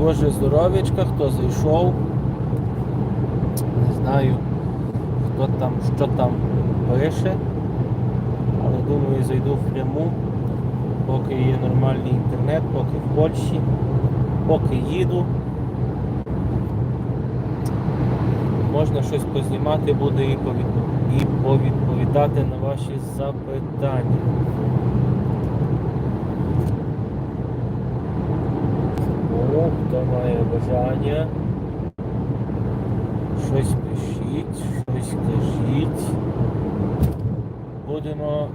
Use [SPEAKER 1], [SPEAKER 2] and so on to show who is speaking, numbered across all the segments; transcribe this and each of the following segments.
[SPEAKER 1] Боже здоров'ячка, хто зайшов. Не знаю, хто там, що там пише. Але думаю, зайду в пряму, поки є нормальний інтернет, поки в Польщі, поки їду. Можна щось познімати буде і повідповідати на ваші запитання. О, хто має бажання? Щось пишіть, щось кажіть. Будемо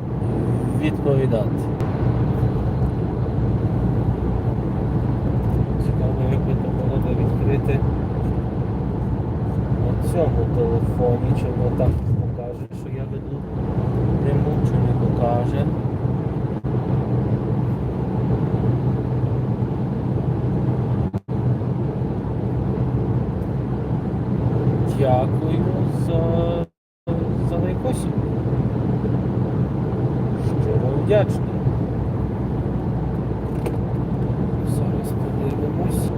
[SPEAKER 1] відповідати. Цікаво, як би то було би відкрити на цьому телефоні, воно так покаже, що я веду пряму, чи не покаже. Дякую за, за лайкосик. Щиро вдячний. Зараз подивимось.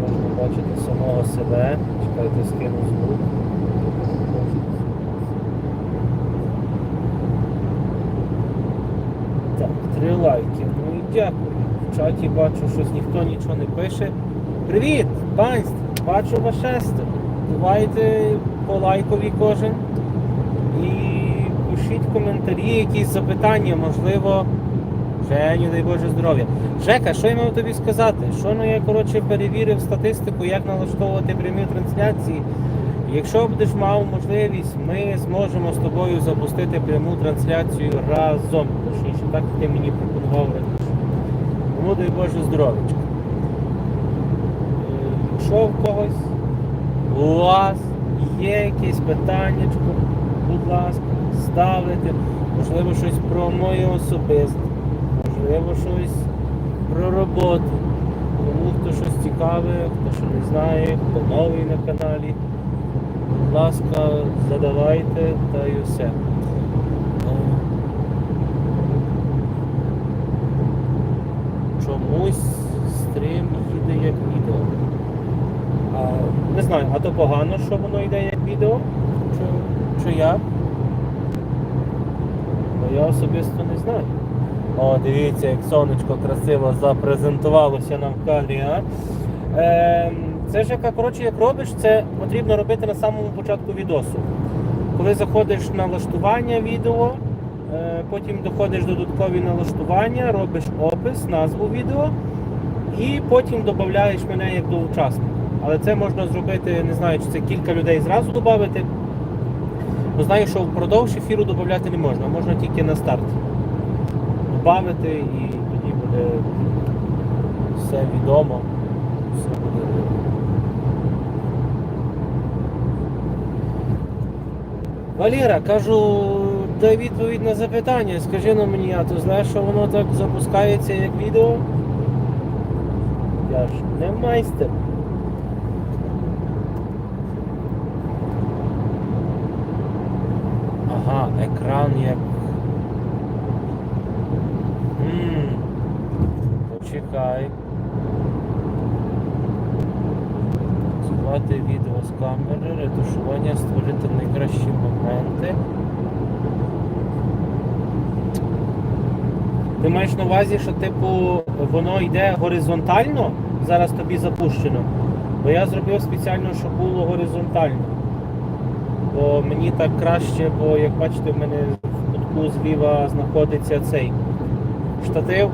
[SPEAKER 1] Можна бачити самого себе. Чекайте, скину звук. Так, три лайки. Ну і дякую. В чаті бачу, щось ніхто нічого не пише. Привіт, панство! Бачу вас шестеро. Давайте по лайкові кожен. І пишіть коментарі, якісь запитання, можливо. Женю, дай Боже здоров'я. Жека, що я мав тобі сказати? Що ну я коротше перевірив статистику, як налаштовувати прямі трансляції. Якщо будеш мав можливість, ми зможемо з тобою запустити пряму трансляцію разом. Точніше, так ти мені пропонував Тому дай Боже здоров'ячка. Е, Якщо в когось у вас є якесь питання, будь ласка, ставите, можливо, щось про моє особисте, можливо, щось про роботу. Тому хто щось цікаве, хто що не знає, хто новий на каналі, будь ласка, задавайте та й усе. Е, Чомусь стрім їде як відео. А, не знаю, а то погано, що воно йде як відео? Чи, чи як? Бо я особисто не знаю. О, дивіться, як сонечко красиво запрезентувалося нам в кадрі, а? Е, це ж яка, коротше, як робиш, це потрібно робити на самому початку відосу. Коли заходиш на налаштування відео, потім доходиш до додаткові налаштування, робиш опис, назву відео і потім додаєш мене як до учасника. Але це можна зробити, не знаю, чи це кілька людей зразу додати. Бо знаю, що впродовж ефіру додати не можна, можна тільки на старті. Добавити і тоді буде все відомо. Все буде. Валіра, кажу, дай відповідь на запитання. Скажи на мені, а ти знаєш, що воно так запускається як відео? Я ж не майстер. Ага, екран як. Ммм. Почекай. Працювати відео з камери, ретушування, створити найкращі моменти. Ти маєш на увазі, що типу воно йде горизонтально, зараз тобі запущено. Бо я зробив спеціально, щоб було горизонтально. Бо мені так краще, бо як бачите, в мене в кутку зліва знаходиться цей штатив.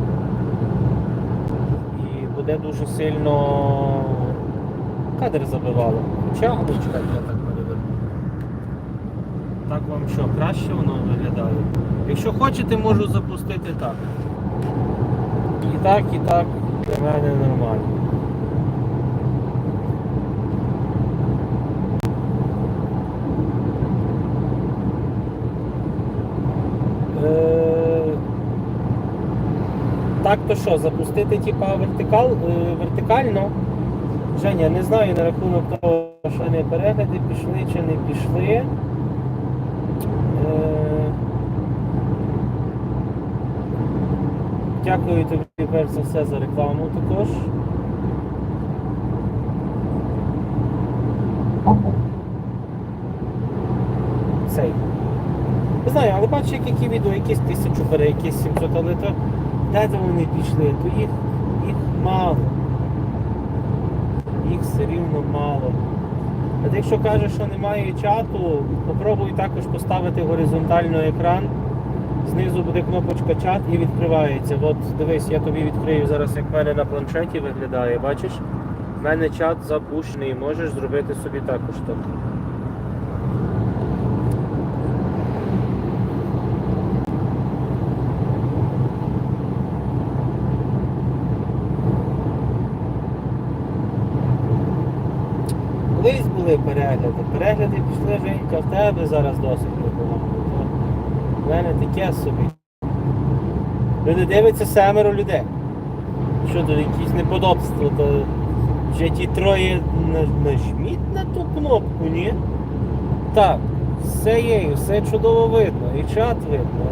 [SPEAKER 1] І буде дуже сильно кадр забивало. Хоча, ну чекайте, я так переверну. Так вам що, краще воно виглядає? Якщо хочете, можу запустити так. І так, і так для мене нормально. Е, Так то що, запустити типа вертикал, е, вертикально? Женя, не знаю на рахунок того, що не перегляди пішли чи не пішли. Е, Дякую тобі перш за все за рекламу також. Цей. Не знаю, але бачиш, як які відео, якісь тисячу бере, якісь 700, але то де вони пішли, то їх, їх мало. Їх все рівно мало. А якщо кажеш, що немає чату, попробуй також поставити горизонтально екран. Знизу буде кнопочка чат і відкривається. От дивись, я тобі відкрию зараз, як в мене на планшеті виглядає. Бачиш? В мене чат запущений, можеш зробити собі також так. Колись були перегляди. Перегляди пішли Женька, в тебе зараз досить непогано. То В мене таке собі. Люди дивиться семеро людей. Що тут якісь неподобства, то вже ті троє нажміть на ту кнопку, ні? Так, все є, все чудово видно, і чат видно.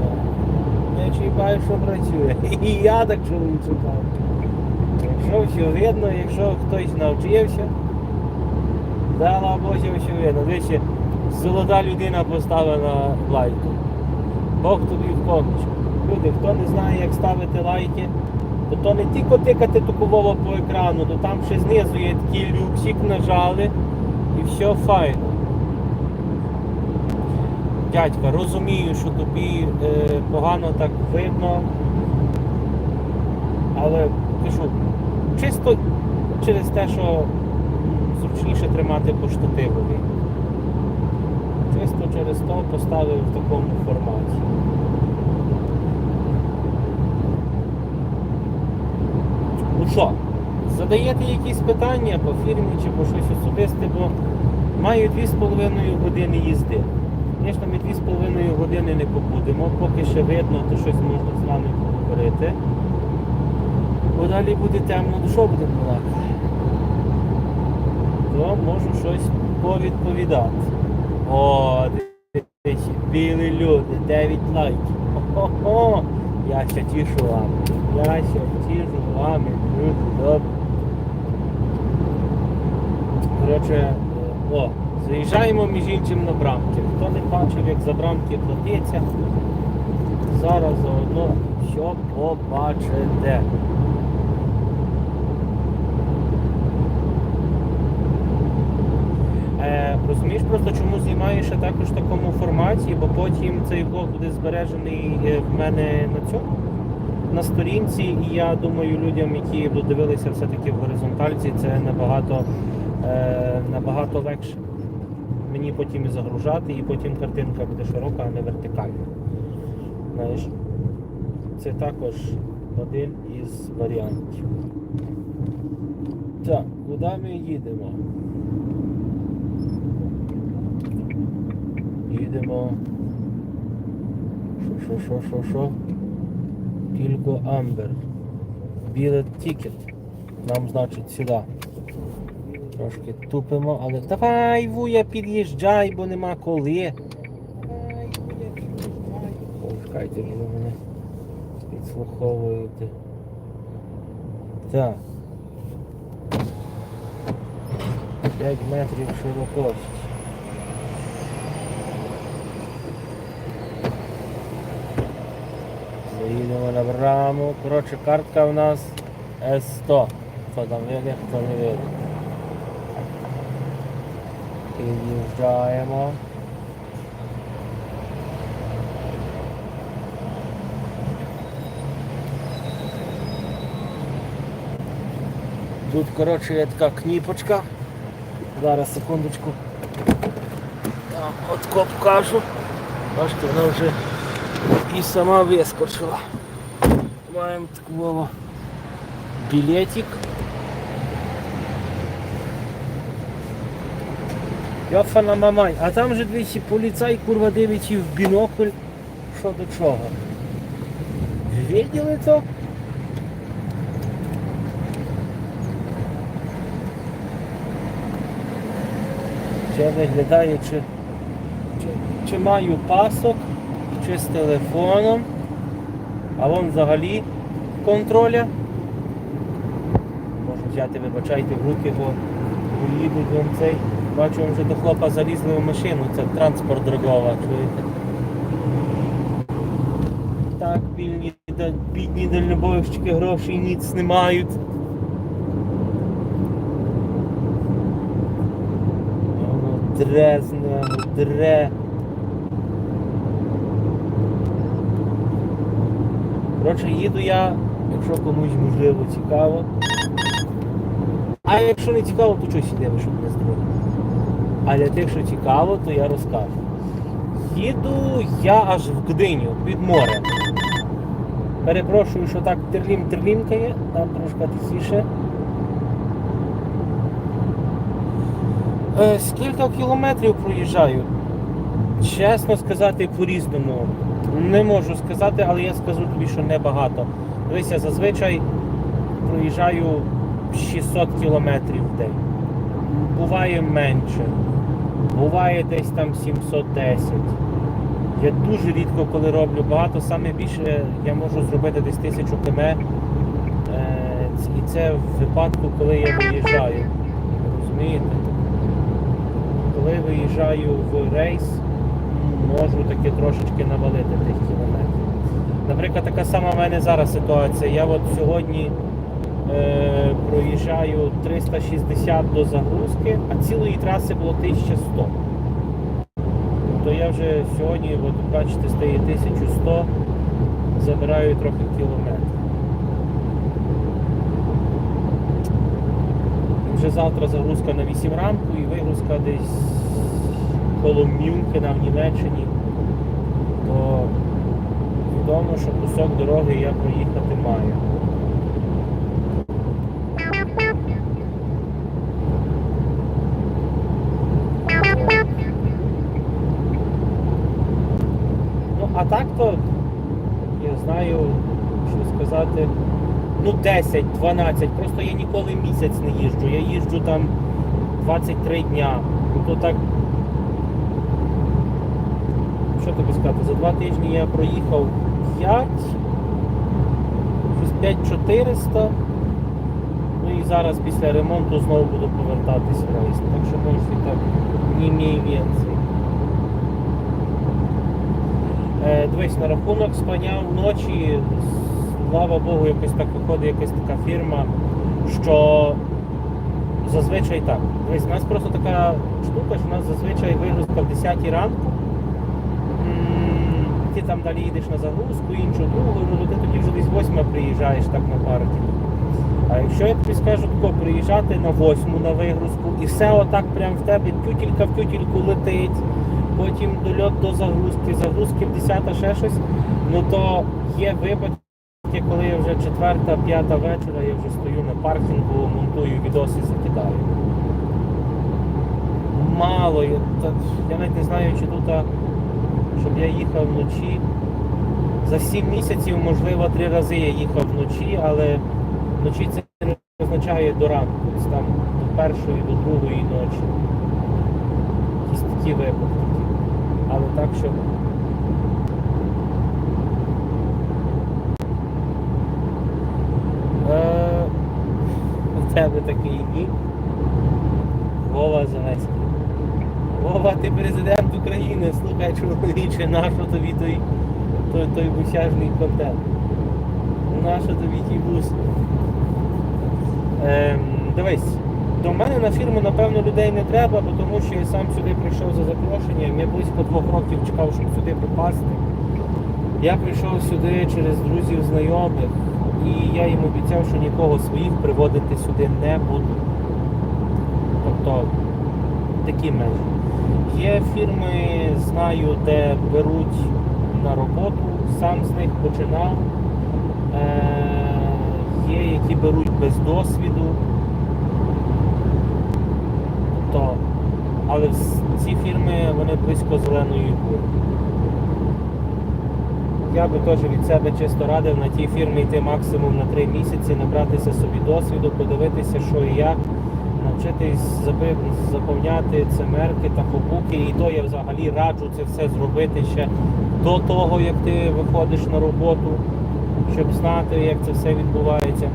[SPEAKER 1] Я чекаю, що працює. І я так чоловік чекав. Якщо все видно, якщо хтось навчився, дала Боже, все видно. Дивіться, золота людина поставила лайку. Бог тобі в поміч. Люди, хто не знає, як ставити лайки, то то не тільки тикати тукового по екрану, то там ще знизу є такий люксик, нажали і все файно. Дядька, розумію, що тобі е, погано так видно, але кажу, чисто через те, що зручніше тримати по штативові. Чисто через то поставив в такому форматі. Ну що, задаєте якісь питання по фірмі чи по щось особисте, бо маю 2,5 години їзди. Звісно, ми 2,5 години не побудемо, поки ще видно, то щось можна з вами поговорити. Бо далі буде темно, то що будемо балакати? То можу щось повідповідати. О, дивіться, білі люди, 9 лайків. Хо-хо-хо. Я ще тішу вами. Я ще тішу вами. Дуже добре. Коротше, о, заїжджаємо між іншим на брамки. Хто не бачив, як за брамки платиться, зараз заодно що побачите. Е, розумієш просто, чому знімаю ще також в такому форматі, бо потім цей блог буде збережений е, в мене на цьому на сторінці, і я думаю, людям, які будуть дивилися все-таки в горизонтальці, це набагато, е, набагато легше. Мені потім і загружати, і потім картинка буде широка, а не вертикальна. Знаєш, це також один із варіантів. Так, куди ми їдемо? Їдемо. Що, що, що? Тільки Амбер. Білий тікет. Нам, значить, сюди. Трошки тупимо, але давай, Вуя, під'їжджай, бо нема коли. Давай, Вуя, ви мене підслуховуєте. Так. 5 метрів широкості. Заїдемо на браму. Коротше, картка у нас S100. Хто там видить, хто не видить. Під'їжджаємо. Тут, коротше, є така кніпочка. Зараз секундочку. Там от покажу. Бачите, вона вже і сама вискочила. Маємо такого білетик. Йофана мамай, а там же двічі поліцай курва дивиться в бінокль. Що до чого? Виділи то? Ще виглядає, чи, чи, чи маю пасок, чи з телефоном. А вон взагалі контроля. Можу взяти, вибачайте, в руки, бо бо їдуть вон цей. Бачу, вже до хлопа залізли в машину, це транспорт драгова, чуєте? Так, бідні, бідні дальнобойщики грошей ніц не мають. Дре з дре. Коротше, їду я, якщо комусь можливо цікаво. А якщо не цікаво, то щось ідемо, щоб не здивити. А для тих, що цікаво, то я розкажу. Їду я аж в Гдиню, під морем. Перепрошую, що так терлім-терлімкає, там трошки тихіше. Е, скільки кілометрів проїжджаю? Чесно сказати, по-різному. Не можу сказати, але я скажу тобі, що небагато. Дивися, зазвичай проїжджаю 600 кілометрів в день. Буває менше. Буває десь там 710. Я дуже рідко коли роблю багато, саме більше я можу зробити десь 1000 км. Е, І це в випадку, коли я виїжджаю. Розумієте? Коли виїжджаю в рейс, можу таки трошечки навалити тих кілометрів. Наприклад, така сама в мене зараз ситуація. Я от сьогодні е, проїжджаю 360 до загрузки, а цілої траси було 1100. То я вже сьогодні, от бачите, стає 1100, забираю трохи кілометрів. Вже завтра загрузка на 8 ранку і вигрузка десь коло Мюнхена в Німеччині. То відомо, що кусок дороги я проїхати маю. Ну, а так то я знаю, що сказати. Ну, 10-12. Просто я ніколи місяць не їжджу. Я їжджу там 23 дня. Ну то так. Тобі сказати? За два тижні я проїхав 5, щось 5400. Ну і зараз після ремонту знову буду повертатись в рейс. Так що можете так не мій венцій. Е, дивись, на рахунок спання вночі, слава Богу, якось так виходить якась така фірма, що зазвичай так. Дивись, у нас просто така штука, що у нас зазвичай вигрузка в 10 ранку. Ти там далі їдеш на загрузку, іншу другу, ну ти тоді вже десь восьма приїжджаєш так на паркінг. А якщо я тобі скажу тако, приїжджати на восьму на вигрузку і все отак прям в тебе тютілька в тютільку летить, потім дольот до загрузки, загрузки в 10 ще щось, ну то є випадки, коли я вже четверта, п'ята вечора, я вже стою на паркінгу, монтую відоси, закидаю. Мало, я, навіть не знаю, чи тут, щоб я їхав вночі. За 7 місяців, можливо, три рази я їхав вночі, але вночі це не означає до ранку, тобто там до першої, до другої ночі. Якісь такі випадки. Але так, що. Е, У тебе такий нік. Вова Зеленський. Вова, ти президент України, слухай, чоловіче, нащо тобі той, той, той бусяжний контент? Нащо тобі ті бус? Ем, дивись, до мене на фірму, напевно, людей не треба, бо тому що я сам сюди прийшов за запрошенням. Я близько двох років чекав, щоб сюди попасти. Я прийшов сюди через друзів, знайомих, і я їм обіцяв, що нікого своїх приводити сюди не буду. Тобто такі межі. Є фірми, знаю, де беруть на роботу, сам з них починав. Е, є, які беруть без досвіду. Тобто, але ці фірми вони близько зеленої гори. Я би теж від себе чисто радив на ті фірми йти максимум на 3 місяці, набратися собі досвіду, подивитися, що і як, навчитись заповняти цемерки та фобуки. І то я взагалі раджу це все зробити ще до того, як ти виходиш на роботу. щоб знати, як це все відбувається.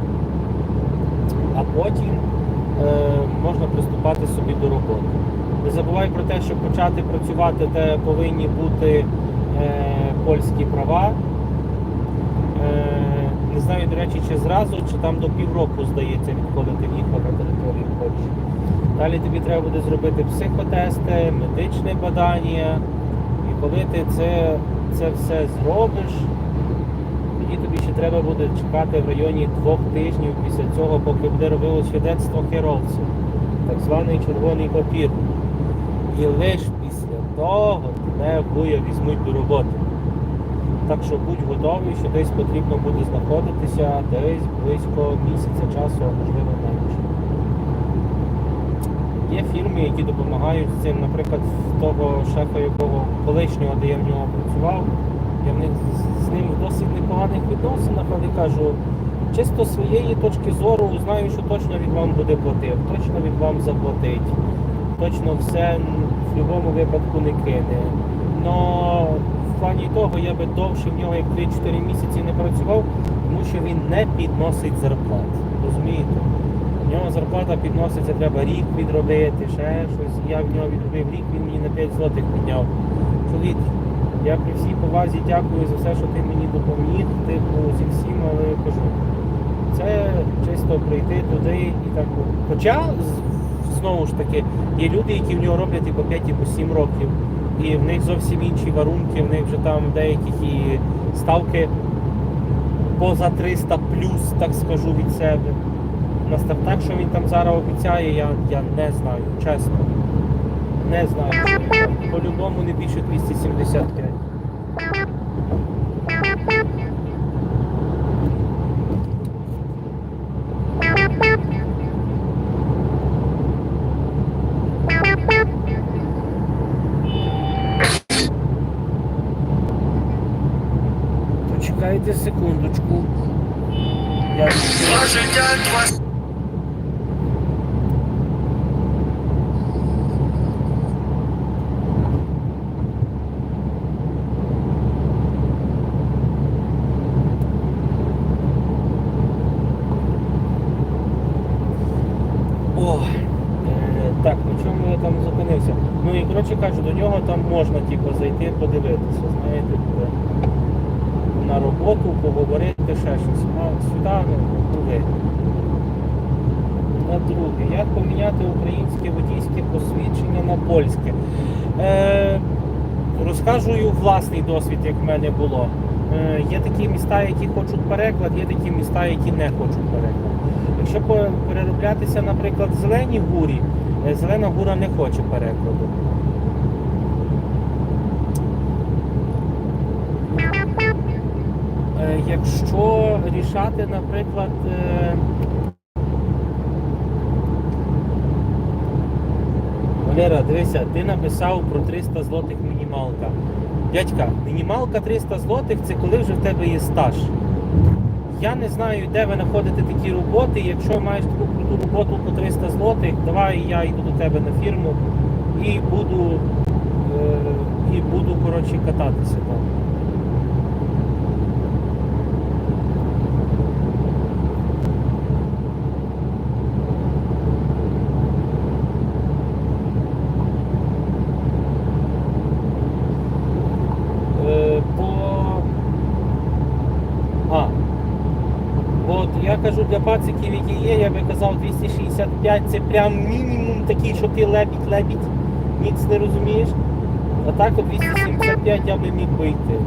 [SPEAKER 1] А потім е, можна приступати собі до роботи. Не забувай про те, щоб почати працювати, де повинні бути е, польські права. Е, не знаю, до речі, чи зразу, чи там до півроку, здається, відколи ти в'їхав на територію Польщі. Далі тобі треба буде зробити психотести, медичне бадання. І коли ти це, це все зробиш, тоді тобі ще треба буде чекати в районі двох тижнів після цього, поки буде робило свідоцтво керовця, так званий червоний папір. І лише після того тебе буя візьмуть до роботи. Так що будь готовий, що десь потрібно буде знаходитися десь близько місяця часу, а можливо менше. Є фірми, які допомагають з цим. Наприклад, в того шефа, якого колишнього, де я в нього працював, я в них з- з ним в досить непоганих відносинах, але кажу, чисто з своєї точки зору знаю, що точно він вам буде платив, точно він вам заплатить, точно все в будь-якому випадку не кине. Но в плані того я би довше в нього як 3-4 місяці не працював, тому що він не підносить зарплат. Розумієте? У нього зарплата підноситься, треба рік відробити, ще щось. Я в нього відробив рік, він мені на 5 злотих підняв. Чоловік, я при всій повазі дякую за все, що ти мені допоміг, типу, зі всім, але кажу, це чисто прийти туди і так. Хоча, знову ж таки, є люди, які в нього роблять і по 5, і по 7 років. І в них зовсім інші варунки, в них вже там деяких і ставки поза 300 плюс, так скажу від себе. Настав так, що він там зараз обіцяє, я, я не знаю, чесно. Не знаю. По-любому не більше 275. Секундочку. Я... О, е, так, на чому я там зупинився? Ну і коротше кажу, до нього там можна типу, зайти, подивитися, знаєте, буде на роботу, поговорити, ще щось. А сюди ну, куди? На друге. Як поміняти українське водійське посвідчення на польське? Е, розкажу власний досвід, як в мене було. Е, є такі міста, які хочуть переклад, є такі міста, які не хочуть переклад. Якщо перероблятися, наприклад, в зеленій гурі, е, зелена гура не хоче перекладу. Е, Якщо рішати, наприклад, Валера, дивися, ти написав про 300 злотих мінімалка. Дядька, мінімалка 300 злотих це коли вже в тебе є стаж. Я не знаю, де ви знаходите такі роботи. Якщо маєш таку круту роботу по 300 злотих, давай я йду до тебе на фірму і буду, е, і буду коротше, кататися там. Е, по... А. От я кажу для пациків, які є, я би казав 265 це прям мінімум такий, що ти лебідь, лебідь, ніц не розумієш. А так от 275 я би міг би йти.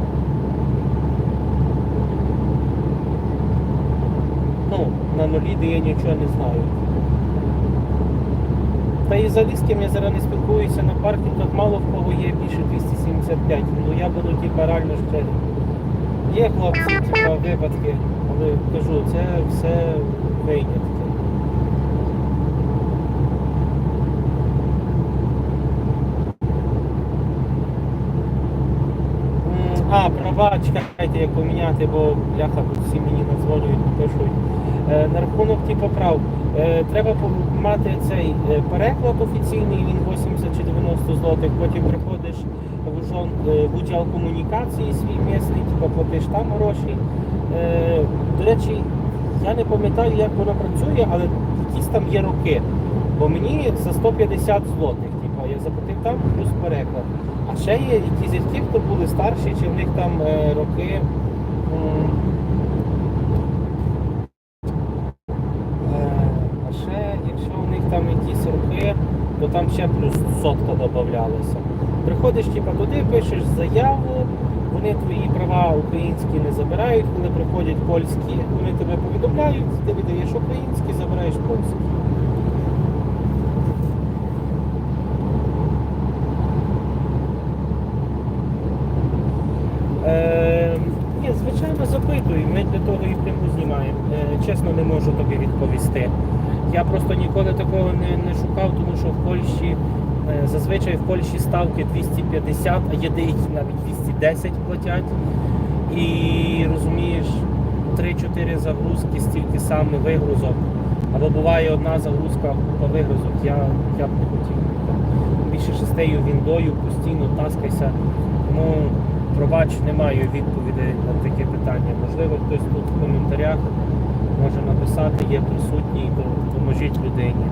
[SPEAKER 1] Ну, на нулі, де я нічого не знаю. Та і за ким я зараз не спілкуюся на паркінгах, мало в кого є більше 275. Ну я буду типа реально щедрий. Є хлопці, типа випадки, але кажу, це все винятки. А, права, чекайте, як поміняти, бо бляха тут всі мені надзвонюють, пишуть. Е, на рахунок типу прав. Е, треба мати цей е, переклад офіційний, він 80 чи 90 злотих, потім приходиш в жон- в відділ комунікації свій місний, типу платиш там гроші. Е, до речі, я не пам'ятаю, як воно працює, але якісь там є роки. Бо мені за 150 злотих, типу, я заплатив там плюс переклад. А ще є якісь які, хто були старші, чи в них там е, роки. Е, А ще, якщо у них там якісь роки, то там ще плюс сотка додавалася. Приходиш типа, туди, пишеш заяву, вони твої права українські не забирають, коли приходять польські, вони тебе повідомляють, ти віддаєш українські, забираєш польські. Е, звичайно, запитую. Ми для того і пряму знімаємо. Е, чесно, не можу тобі відповісти. Я просто ніколи такого не, не шукав, тому що в Польщі зазвичай в Польщі ставки 250, а є деякі навіть 210 платять. І розумієш, 3-4 загрузки, стільки саме вигрузок. Або буває одна загрузка, купа вигрузок. Я, я б не хотів. Більше шестею віндою, постійно таскайся. Тому пробач, не маю відповідей на таке питання. Можливо, хтось тут в коментарях може написати, є присутній, то допоможіть людині.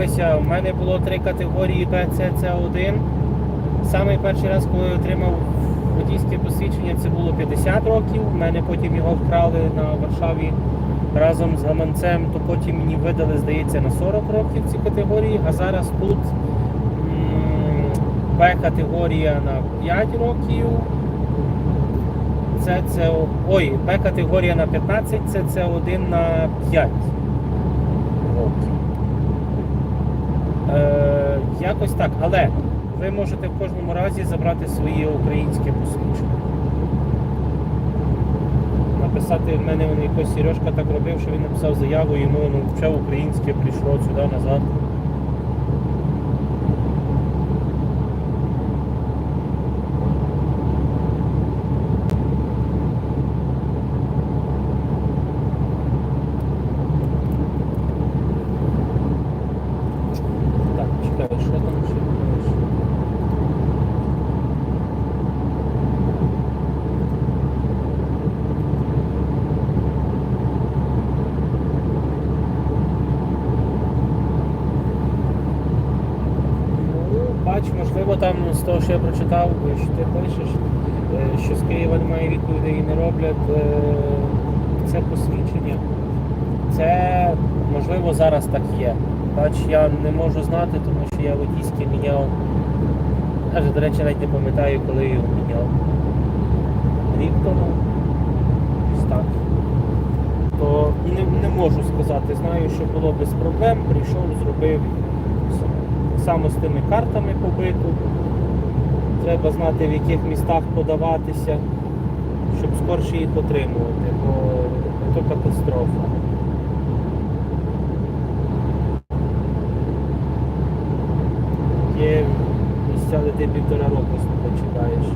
[SPEAKER 1] Дивися, у мене було три категорії Б, С, С1. Самий перший раз, коли я отримав водійське посвідчення, це було 50 років. У мене потім його вкрали на Варшаві разом з гаманцем, то потім мені видали, здається, на 40 років ці категорії, а зараз тут Б категорія на 5 років. Це це ой, Б категорія на 15, це це 1 на 5 років. Е, якось так, але ви можете в кожному разі забрати своє українське посвідчення. Написати в мене якось Сережка так робив, що він написав заяву, йому ну, вже українське прийшло сюди назад. Так, чекай, що там ще було? Ну, можливо, там з того, що я прочитав, що ти пишеш, е, що з Києва немає відповідей і не роблять е, це посвідчення. Це можливо зараз так є. Бач, я не можу знати, тому що я водійське міняв. Аж, до речі, навіть не пам'ятаю, коли його міняв. Рік тому. Так. То не, не можу сказати. Знаю, що було без проблем. Прийшов, зробив само з тими картами побиту. Треба знати, в яких містах подаватися, щоб скорше їх отримувати, бо то катастрофа. Є місця, де ти півтора року почекаєш.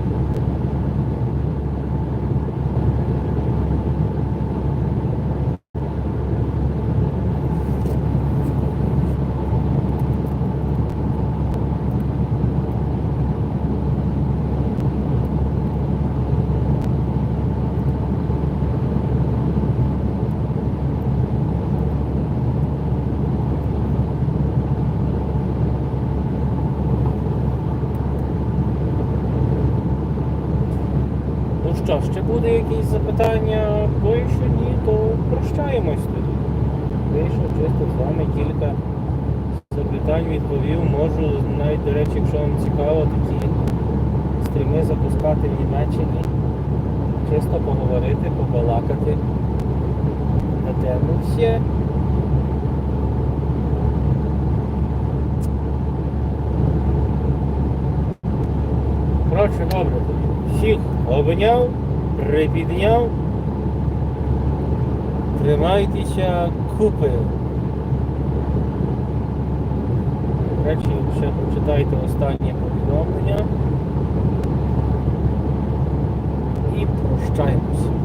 [SPEAKER 1] Ну що, ще буде якісь запитання? Бо якщо ні, то прощаємось тоді. Вийшов чисто з вами кілька запитань відповів. Можу навіть, до речі, якщо вам цікаво, такі стріми запускати в Німеччині. Чисто поговорити, побалакати на тему все. Коротше, добре. Всіх обняв, припідняв. Тримайтеся купи. Речі, ще прочитайте останнє повідомлення. І прощаємося.